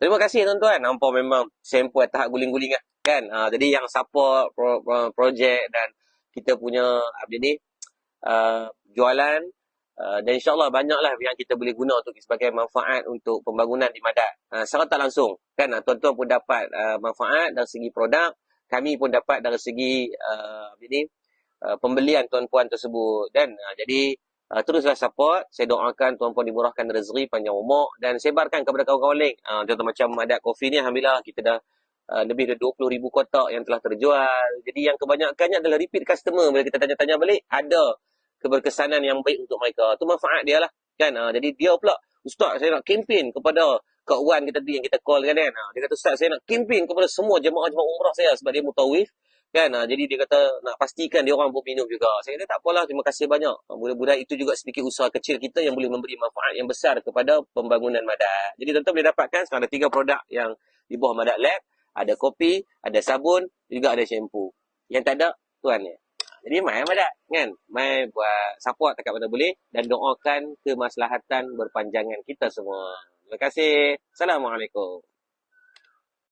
Terima kasih tuan-tuan. Nampak memang sampel tahap guling-guling. Kan? Uh, jadi yang support pro, pro, projek dan kita punya apa ni uh, jualan uh, dan insyaAllah banyaklah yang kita boleh guna untuk sebagai manfaat untuk pembangunan di Madat. Uh, secara tak langsung. Kan? Tuan-tuan pun dapat uh, manfaat dari segi produk. Kami pun dapat dari segi uh, apa ni uh, pembelian tuan-puan tersebut. Dan uh, jadi Uh, teruslah support. Saya doakan tuan-puan dimurahkan rezeki, panjang umur dan sebarkan kepada kawan-kawan lain. Uh, contoh macam Madat Coffee ni, Alhamdulillah kita dah uh, lebih dari 20 ribu kotak yang telah terjual. Jadi yang kebanyakannya adalah repeat customer. Bila kita tanya-tanya balik, ada keberkesanan yang baik untuk mereka. Itu manfaat dia lah. Kan? Uh, jadi dia pula, Ustaz saya nak kempen kepada Kak Wan kita yang kita call kan. kan? Uh, dia kata, Ustaz saya nak kempen kepada semua jemaah-jemaah umrah saya sebab dia mutawif. Kan? Ha, jadi dia kata nak pastikan dia orang pun minum juga. Saya kata tak apalah, terima kasih banyak. Ah, itu juga sedikit usaha kecil kita yang boleh memberi manfaat yang besar kepada pembangunan Madat. Jadi tuan-tuan boleh dapatkan sekarang ada tiga produk yang di bawah Madat Lab. Ada kopi, ada sabun, juga ada shampoo. Yang tak ada, tuan ni. Jadi mai Madat kan? Mai buat support dekat mana boleh dan doakan kemaslahatan berpanjangan kita semua. Terima kasih. Assalamualaikum.